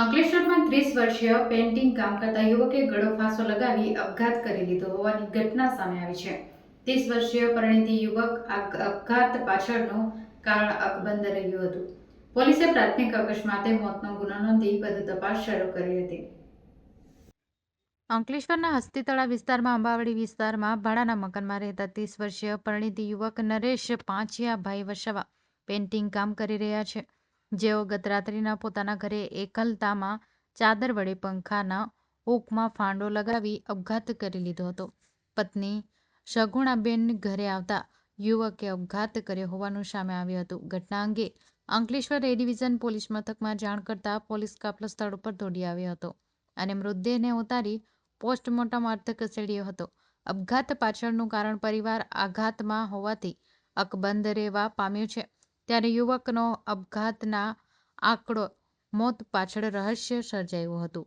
અંકલેશ્વરમાં ત્રીસ વર્ષીય પેઇન્ટિંગ કામ કરતા યુવકે ગળો ફાંસો લગાવી આપઘાત કરી લીધો હોવાની ઘટના સામે આવી છે. ત્રીસ વર્ષીય પરિણીતી યુવક આપઘાત પાછળનું કારણ અકબંધ રહ્યું હતું. પોલીસે પ્રાથમિક અકસ્માતે મોતનો ગુનો નોંધી વધુ તપાસ શરૂ કરી હતી. અંકલેશ્વરના હસ્તીતળા વિસ્તારમાં, અંબાવાડી વિસ્તારમાં, ભાડાના મકાનમાં રહેતા ત્રીસ વર્ષીય પરિણીતી યુવક નરેશ પાંચિયાભાઈ વસાવા પેઇન્ટિંગ કામ કરી રહ્યા છે. જેઓ ગત રાત્રિના પોતાના ઘરે એકલતામાં ચાદર વડે પંખાના ઓકમાં ફાંડો લગાવી અપઘાત કરી લીધો હતો. પત્ની સગુણાબેન ઘરે આવતા યુવકે અપઘાત કર્યો હોવાનું સામે આવ્યું હતું. ઘટના અંગે અંકલેશ્વર એ ડિવિઝન પોલીસ મથકમાં જાણ કરતા પોલીસ કાફલો સ્થળ ઉપર દોડી આવ્યો હતો અને મૃતદેહને ઉતારી પોસ્ટમોર્ટમ અર્થે ખસેડ્યો હતો. અપઘાત પાછળનું કારણ પરિવાર આઘાતમાં હોવાથી અકબંધ રહેવા પામ્યું છે. ત્યારે યુવકનો અપઘાતના આંકડો મોત પાછળ રહસ્ય સર્જાયું હતું.